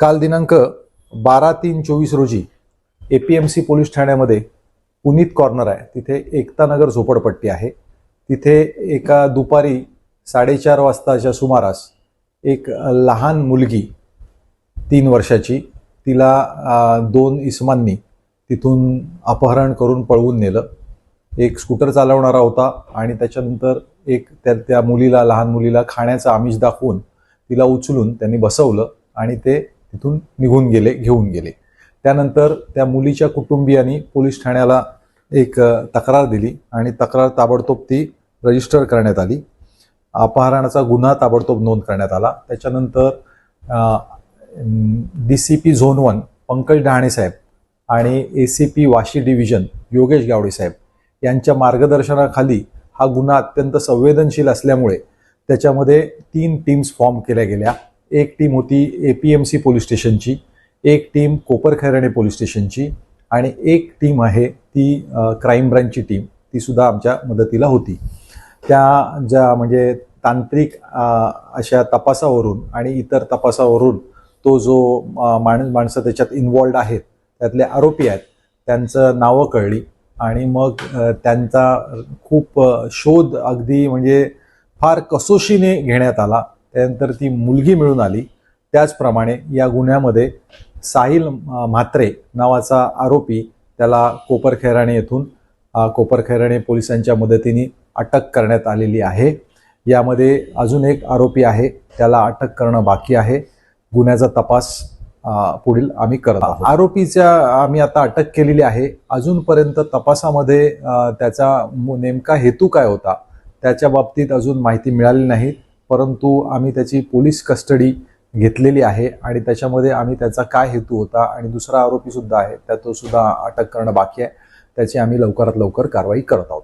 काल दिनांक बारा तीन चोवीस रोजी A P M C police ठाण्यामध्ये पुनीत कॉर्नर आहे. तिथे एकतानगर झोपडपट्टी आहे. तिथे एका दुपारी साडेचार वाजताच्या सुमारास एक लहान मुलगी तीन वर्षाची तिला दोन इसमांनी तिथून अपहरण करून पळवून नेलं. एक स्कूटर चालवणारा होता आणि त्याच्यानंतर एक त्या त्या मुलीला लहान मुलीला खाण्याचं आमिष दाखवून तिला उचलून त्यांनी बसवलं आणि ते तिथून निघून गेले घेऊन गेले. त्यानंतर त्या मुलीच्या कुटुंबियांनी पोलीस ठाण्याला एक तक्रार दिली आणि तक्रार ताबडतोब ती रजिस्टर करण्यात आली. अपहरणाचा गुन्हा ताबडतोब नोंद करण्यात आला. त्याच्यानंतर D C P zone one Pankaj Dahane साहेब आणि A C P Vashi division Yogesh Gawade साहेब यांच्या मार्गदर्शनाखाली हा गुन्हा अत्यंत संवेदनशील असल्यामुळे त्याच्यामध्ये तीन टीम्स फॉर्म केल्या गेल्या. एक टीम होती A P M C police स्टेशनची एक टीम कोपरखैरणे पोलीस स्टेशनची आणि एक टीम आहे ती क्राईम ब्रँचची टीम. ती सुद्धा आमच्या मदतीला होती. त्या ज्या म्हणजे तांत्रिक अशा तपासावरून आणि इतर तपासावरून तो जो माणूस माणसं त्याच्यात इन्वॉल्ड आहेत त्यातले आरोपी आहेत त्यांचं नावं कळली आणि मग त्यांचा खूप शोध अगदी म्हणजे फार कसोशीने घेण्यात आला. त्यानंतर ती मुलगी मिळून आली. त्याचप्रमाणे या गुन्ह्यामध्ये साहिल म्हात्रे नावाचा आरोपी त्याला कोपरखैराणे येथून कोपरखैराणे पोलिसांच्या मदतीने अटक करण्यात आलेली आहे. यामध्ये अजून एक आरोपी आहे त्याला अटक करणं बाकी आहे. गुन्ह्याचा तपास पुढील आम्ही करत आहोत. आरोपीच्या आम्ही आता अटक केलेली आहे. अजूनपर्यंत तपासामध्ये त्याचा मु- नेमका हेतू काय होता त्याच्या बाबतीत अजून माहिती मिळाली नाही. परंतु आम्ही त्याची पोलीस कस्टडी घेतलेली आहे आणि त्याच्यामध्ये आम्ही त्याचा काय हेतू होता आणि दुसरा आरोपी सुद्धा आहे त्या तो सुद्धा अटक करणं बाकी आहे. त्याची आम्ही लवकरात लवकर कारवाई करत आहोत.